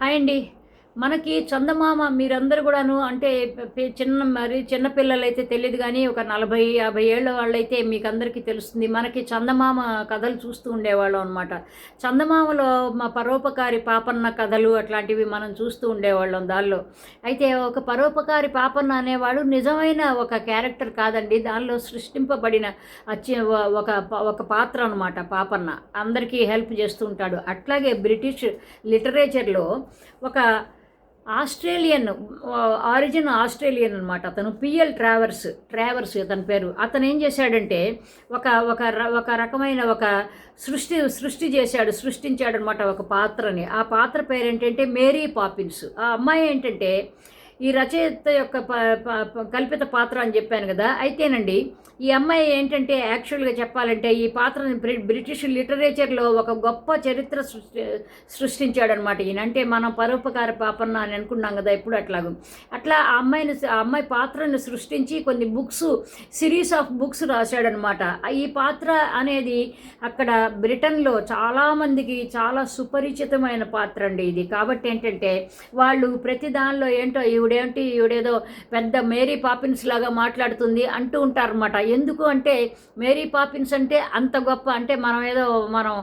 Hi అండి. మనకి చందమామ మీరందరూ కూడాను అంటే చిన్న మరి చిన్నపిల్లలైతే తెలియదు కానీ ఒక నలభై యాభై ఏళ్ళ వాళ్ళైతే మీకు అందరికీ తెలుస్తుంది. మనకి చందమామ కథలు చూస్తూ ఉండేవాళ్ళం అనమాట చందమామలో మా పరోపకారి పాపన్న కథలు అట్లాంటివి మనం చూస్తూ ఉండేవాళ్ళం దానిలో. అయితే ఒక పరోపకారి పాపన్న అనేవాడు నిజమైన ఒక క్యారెక్టర్ కాదండి. దానిలో సృష్టింపబడిన ఒక ఒక పాత్ర అనమాట పాపన్న. అందరికీ హెల్ప్ చేస్తూ ఉంటాడు. అట్లాగే బ్రిటిష్ లిటరేచర్లో ఒక ఆస్ట్రేలియన్ ఆరిజిన్ ఆస్ట్రేలియన్ అనమాట అతను పిఎల్ ట్రావర్స్ ట్రావర్స్ అతని పేరు. అతను ఏం చేశాడంటే ఒక ఒక ర- ఒక రకమైన ఒక సృష్టి సృష్టి చేశాడు సృష్టించాడు అనమాట ఒక పాత్రని. ఆ పాత్ర పేరు ఏంటంటే మేరీ పాపిన్స్. ఆ అమ్మాయి ఏంటంటే ఈ రచయిత యొక్క ప- ప- కల్పిత పాత్ర అని చెప్పాను కదా అయితేనండి ఈ అమ్మాయి ఏంటంటే యాక్చువల్గా చెప్పాలంటే ఈ పాత్రని బ్రి- బ్రిటిష్ లిటరేచర్లో ఒక గొప్ప చరిత్ర సృష్టి సృష్టించాడనమాట ఈయన. అంటే మనం పరోపకార పాపన్న అని అనుకున్నాం కదా ఎప్పుడు అట్లాగూ. అట్లా ఆ అమ్మాయిని ఆ అమ్మాయి పాత్రను సృష్టించి కొన్ని బుక్స్ సిరీస్ ఆఫ్ బుక్స్ రాశాడనమాట. ఈ పాత్ర అనేది అక్కడ బ్రిటన్లో చాలామందికి చాలా సుపరిచితమైన పాత్ర అండి ఇది. కాబట్టి ఏంటంటే వాళ్ళు ప్రతి దానిలో ఏంటో ఈవిడేంటి ఈవిడేదో పెద్ద మేరీ పాపిన్స్ లాగా మాట్లాడుతుంది అంటూ ఉంటారన్నమాట ఎందుకు అంటే మేరీ పాపిన్స్ అంటే అంత గొప్ప అంటే మనం ఏదో మనం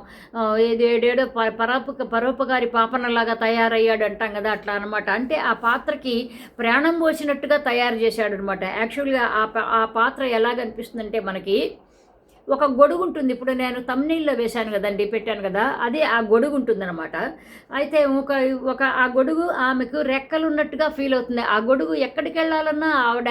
ఏదేడేడో పరోప ప- పరోపకారి పాపనలాగా తయారయ్యాడు అంటాం కదా అట్లా అనమాట అంటే ఆ పాత్రకి ప్రాణం పోసినట్టుగా తయారు చేశాడు అనమాట యాక్చువల్గా ఆ ఆ పాత్ర ఎలాగనిపిస్తుందంటే మనకి ఒక గొడుగు ఉంటుంది. ఇప్పుడు నేను తమ్నీళ్ళలో వేశాను కదండి పెట్టాను కదా అది ఆ గొడుగు ఉంటుందన్నమాట. అయితే ఒక ఒక ఆ గొడుగు ఆమెకు రెక్కలు ఉన్నట్టుగా ఫీల్ అవుతుంది. ఆ గొడుగు ఎక్కడికి వెళ్ళాలన్నా ఆవిడ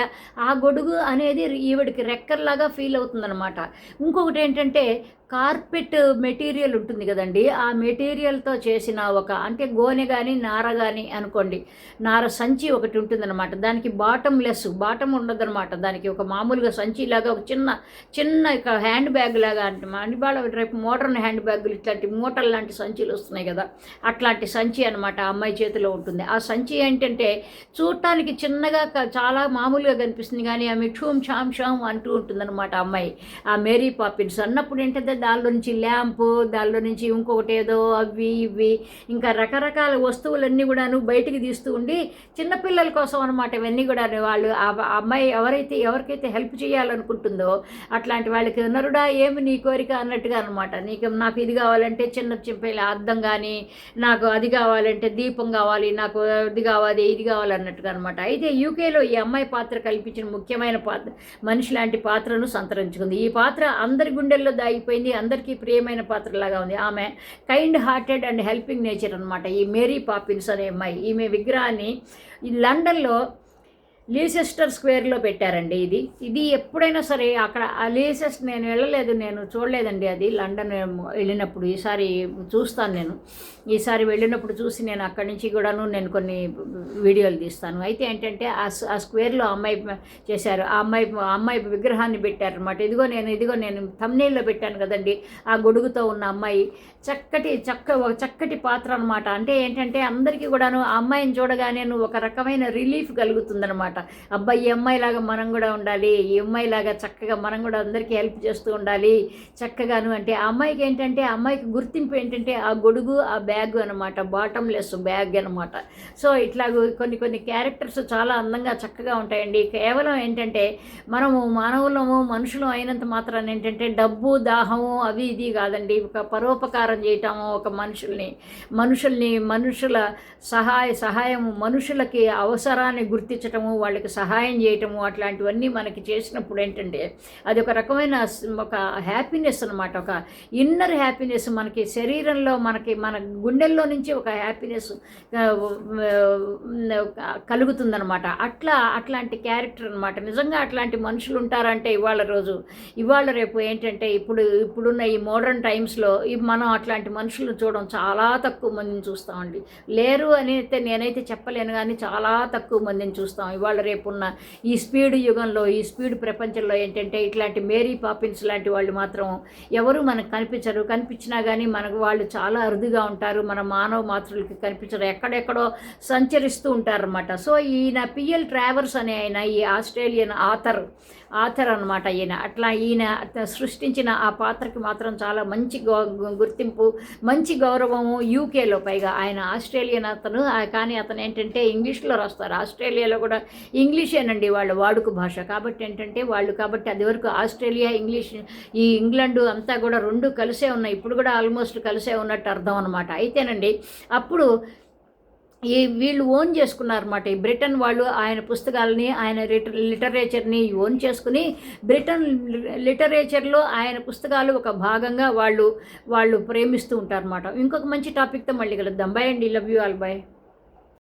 ఆ గొడుగు అనేది ఈవిడికి రెక్కల్లాగా ఫీల్ అవుతుందన్నమాట. ఇంకొకటి ఏంటంటే కార్పెట్ మెటీరియల్ ఉంటుంది కదండి ఆ మెటీరియల్తో చేసిన ఒక అంటే గోనె కానీ నార కానీ అనుకోండి నార సంచి ఒకటి ఉంటుందన్నమాట. దానికి బాటమ్ లెస్ బాటమ్ ఉండదన్నమాట. దానికి ఒక మామూలుగా సంచి లాగా ఒక చిన్న చిన్న హ్యాండ్ బ్యాగ్ లాగా అంటే ఇవాళ రేపు మోడర్న్ హ్యాండ్ బ్యాగులు ఇట్లాంటి మూటలు లాంటి సంచులు వస్తున్నాయి కదా అట్లాంటి సంచి అనమాట ఆ అమ్మాయి చేతిలో ఉంటుంది. ఆ సంచి ఏంటంటే చూడటానికి చిన్నగా చాలా మామూలుగా కనిపిస్తుంది కానీ ఆమె ఠూమ్ షామ్ షామ్ అంటూ ఉంటుందన్నమాట అమ్మాయి. ఆ మేరీ పాపిన్స్ అన్నప్పుడు ఏంటంటే దానిలో నుంచి ల్యాంపు దానిలో నుంచి ఇంకొకటి ఏదో అవి ఇవి ఇంకా రకరకాల వస్తువులన్నీ కూడాను బయటికి తీస్తూ ఉండి చిన్నపిల్లల కోసం అనమాట ఇవన్నీ కూడా వాళ్ళు ఆ అమ్మాయి ఎవరైతే ఎవరికైతే హెల్ప్ చేయాలనుకుంటుందో అట్లాంటి వాళ్ళకి నరుడా ఏమి నీ కోరిక? అన్నట్టుగా అనమాట నీకు నాకు ఇది కావాలంటే చిన్న చింపేల అద్దం కానీ నాకు అది కావాలంటే దీపం కావాలి నాకు ఇది కావాలి ఇది కావాలి అన్నట్టుగా అనమాట అయితే యూకేలో ఈ అమ్మాయి పాత్ర కల్పించిన ముఖ్యమైన పాత్ర మనిషి లాంటి పాత్రను సంతరించుకుంది. ఈ పాత్ర అందరి గుండెల్లో దాగిపోయింది. అందరికీ ప్రియమైన పాత్రలాగా ఉంది. ఆమె kind hearted and helping nature అనమాట ఈ మేరీ పాపిన్స్ అనే అమ్మాయి. ఈమె విగ్రహాన్ని ఈ లండన్లో లీసెస్టర్ స్క్వేర్లో పెట్టారండి ఇది. ఇది ఎప్పుడైనా సరే అక్కడ ఆ లీసెస్ట్ నేను వెళ్ళలేదు నేను చూడలేదండి అది. లండన్ వెళ్ళినప్పుడు ఈసారి చూస్తాను నేను. ఈసారి వెళ్ళినప్పుడు చూసి నేను అక్కడి నుంచి కూడాను నేను కొన్ని వీడియోలు తీస్తాను. అయితే ఏంటంటే ఆ స్- ఆ స్క్వేర్లో అమ్మాయి చేశారు. ఆ అమ్మాయి ఆ అమ్మాయి విగ్రహాన్ని పెట్టారనమాట ఇదిగో నేను ఇదిగో నేను తమ్నీళ్ళలో పెట్టాను కదండి ఆ గొడుగుతో ఉన్న అమ్మాయి. చక్కటి చక్క ఒక చక్కటి పాత్ర అనమాట అంటే ఏంటంటే అందరికీ కూడాను ఆ అమ్మాయిని చూడగానే ఒక రకమైన రిలీఫ్ కలుగుతుందనమాట అబ్బాయి ఈ అమ్మాయిలాగా మనం కూడా ఉండాలి ఈ అమ్మాయిలాగా చక్కగా మనం కూడా అందరికీ హెల్ప్ చేస్తూ ఉండాలి చక్కగాను అంటే ఆ అమ్మాయికి ఏంటంటే ఆ అమ్మాయికి గుర్తింపు ఏంటంటే ఆ గొడుగు ఆ బ్యాగ్ అనమాట బాటమ్లెస్ బ్యాగ్ అనమాట సో ఇట్లా కొన్ని కొన్ని క్యారెక్టర్స్ చాలా అందంగా చక్కగా ఉంటాయండి. కేవలం ఏంటంటే మనము మానవులము మనుషులు అయినంత మాత్రాన్ని ఏంటంటే డబ్బు దాహము అవి ఇది కాదండి. ఒక పరోపకారం చేయటము ఒక మనుషుల్ని మనుషుల్ని మనుషుల సహాయ సహాయము మనుషులకి అవసరాన్ని గుర్తించటము వాళ్ళకి సహాయం చేయటము అట్లాంటివన్నీ మనకి చేసినప్పుడు ఏంటంటే అది ఒక రకమైన ఒక హ్యాపీనెస్ అనమాట ఒక ఇన్నర్ హ్యాపీనెస్ మనకి శరీరంలో మనకి మన గుండెల్లో నుంచి ఒక హ్యాపీనెస్ కలుగుతుందనమాట అట్లా అట్లాంటి క్యారెక్టర్ అనమాట నిజంగా అట్లాంటి మనుషులు ఉంటారంటే ఇవాళ రోజు ఇవాళ రేపు ఏంటంటే ఇప్పుడు ఇప్పుడున్న ఈ మోడర్న్ టైమ్స్లో మనం అట్లాంటి మనుషులను చూడడం చాలా తక్కువ మందిని చూస్తామండి. లేరు అని అయితే నేనైతే చెప్పలేను కానీ చాలా తక్కువ మందిని చూస్తాం. ఇవాళ ఇవాళ రేపున్న ఈ స్పీడ్ యుగంలో ఈ స్పీడ్ ప్రపంచంలో ఏంటంటే ఇట్లాంటి మేరీ పాపిన్స్ లాంటి వాళ్ళు మాత్రం ఎవరు మనకు కనిపించరు. కనిపించినా కానీ మనకు వాళ్ళు చాలా అరుదుగా ఉంటారు. మన మానవ మాతృలకి కనిపించరు. ఎక్కడెక్కడో సంచరిస్తూ ఉంటారన్నమాట. సో ఈయన పిఎల్ ట్రావర్స్ అనే ఆయన ఈ ఆస్ట్రేలియన్ ఆథర్ ఆథర్ అనమాట ఈయన. అట్లా ఈయన సృష్టించిన ఆ పాత్రకి మాత్రం చాలా మంచి గౌ గుర్తింపు మంచి గౌరవము యూకేలో పైగా. ఆయన ఆస్ట్రేలియన్ అతను. కానీ అతను ఏంటంటే ఇంగ్లీష్లో రాస్తారు. ఆస్ట్రేలియాలో కూడా ఇంగ్లీషేనండి వాళ్ళ వాడుక భాష. కాబట్టి ఏంటంటే వాళ్ళు కాబట్టి అది వరకు ఆస్ట్రేలియా ఇంగ్లీష్ ఈ ఇంగ్లాండ్ అంతా కూడా రెండు కలిసే ఉన్నాయి. ఇప్పుడు కూడా ఆల్మోస్ట్ కలిసే ఉన్నట్టు అర్థం అనమాట అయితేనండి అప్పుడు ఈ వీళ్ళు ఓన్ చేసుకున్నారన్నమాట. ఈ బ్రిటన్ వాళ్ళు ఆయన పుస్తకాలని ఆయన లిటర్ లిటరేచర్ని ఓన్ చేసుకుని బ్రిటన్ లిటరేచర్లో ఆయన పుస్తకాలు ఒక భాగంగా వాళ్ళు వాళ్ళు ప్రేమిస్తూ ఉంటారన్నమాట. ఇంకొక మంచి టాపిక్తో మళ్ళీ కలుద్దాం. బాయ్ అండి. Love you all bye